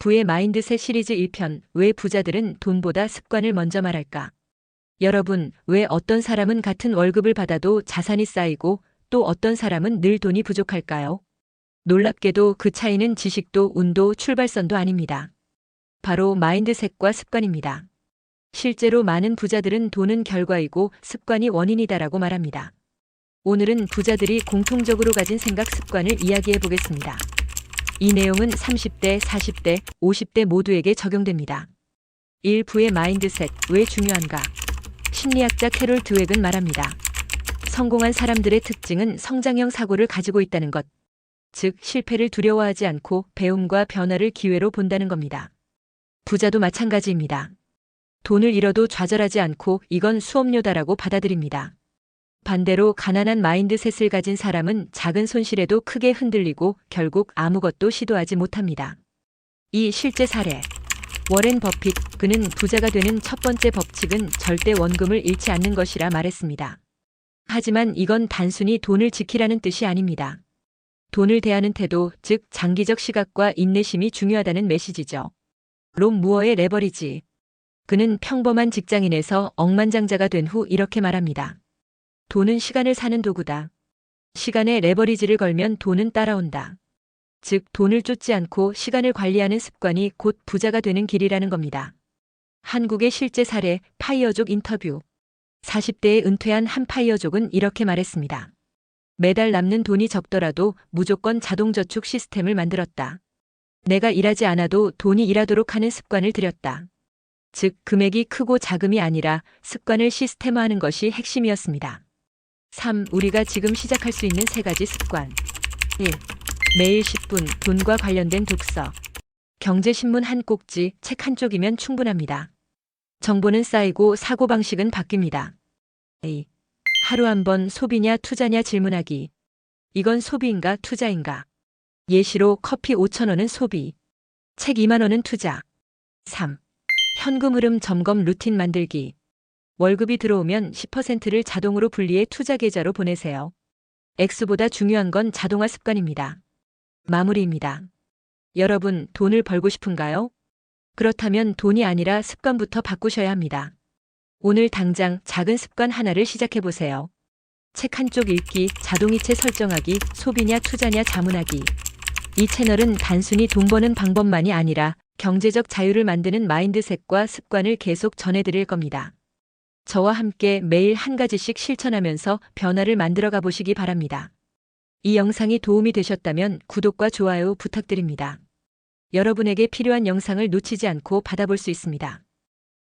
부의 마인드셋 시리즈 1편 왜 부자들은 돈보다 습관을 먼저 말할까? 여러분, 왜 어떤 사람은 같은 월급을 받아도 자산이 쌓이고 또 어떤 사람은 늘 돈이 부족할까요? 놀랍게도 그 차이는 지식도 운도 출발선도 아닙니다. 바로 마인드셋과 습관입니다. 실제로 많은 부자들은 돈은 결과이고 습관이 원인이다라고 말합니다. 오늘은 부자들이 공통적으로 가진 생각 습관을 이야기해 보겠습니다. 이 내용은 30대, 40대, 50대 모두에게 적용됩니다. 1. 부의 마인드셋, 왜 중요한가? 심리학자 캐롤 드웩은 말합니다. 성공한 사람들의 특징은 성장형 사고를 가지고 있다는 것. 즉, 실패를 두려워하지 않고 배움과 변화를 기회로 본다는 겁니다. 부자도 마찬가지입니다. 돈을 잃어도 좌절하지 않고 이건 수업료다라고 받아들입니다. 반대로 가난한 마인드셋을 가진 사람은 작은 손실에도 크게 흔들리고 결국 아무것도 시도하지 못합니다. 이 실제 사례. 워렌 버핏, 그는 부자가 되는 첫 번째 법칙은 절대 원금을 잃지 않는 것이라 말했습니다. 하지만 이건 단순히 돈을 지키라는 뜻이 아닙니다. 돈을 대하는 태도, 즉 장기적 시각과 인내심이 중요하다는 메시지죠. 롬 무어의 레버리지. 그는 평범한 직장인에서 억만장자가 된 후 이렇게 말합니다. 돈은 시간을 사는 도구다. 시간에 레버리지를 걸면 돈은 따라온다. 즉, 돈을 쫓지 않고 시간을 관리하는 습관이 곧 부자가 되는 길이라는 겁니다. 한국의 실제 사례 파이어족 인터뷰. 40대에 은퇴한 한 파이어족은 이렇게 말했습니다. 매달 남는 돈이 적더라도 무조건 자동저축 시스템을 만들었다. 내가 일하지 않아도 돈이 일하도록 하는 습관을 들였다. 즉, 금액이 크고 자금이 아니라 습관을 시스템화하는 것이 핵심이었습니다. 3. 우리가 지금 시작할 수 있는 세 가지 습관. 1. 매일 10분 돈과 관련된 독서. 경제신문 한 꼭지, 책 한 쪽이면 충분합니다. 정보는 쌓이고 사고방식은 바뀝니다. A. 하루 한 번 소비냐 투자냐 질문하기. 이건 소비인가 투자인가? 예시로 커피 5천원은 소비. 책 2만원은 투자. 3. 현금 흐름 점검 루틴 만들기. 월급이 들어오면 10%를 자동으로 분리해 투자 계좌로 보내세요. X보다 중요한 건 자동화 습관입니다. 마무리입니다. 여러분, 돈을 벌고 싶은가요? 그렇다면 돈이 아니라 습관부터 바꾸셔야 합니다. 오늘 당장 작은 습관 하나를 시작해 보세요. 책 한쪽 읽기, 자동이체 설정하기, 소비냐 투자냐 자문하기. 이 채널은 단순히 돈 버는 방법만이 아니라 경제적 자유를 만드는 마인드셋과 습관을 계속 전해드릴 겁니다. 저와 함께 매일 한 가지씩 실천하면서 변화를 만들어 가보시기 바랍니다. 이 영상이 도움이 되셨다면 구독과 좋아요 부탁드립니다. 여러분에게 필요한 영상을 놓치지 않고 받아볼 수 있습니다.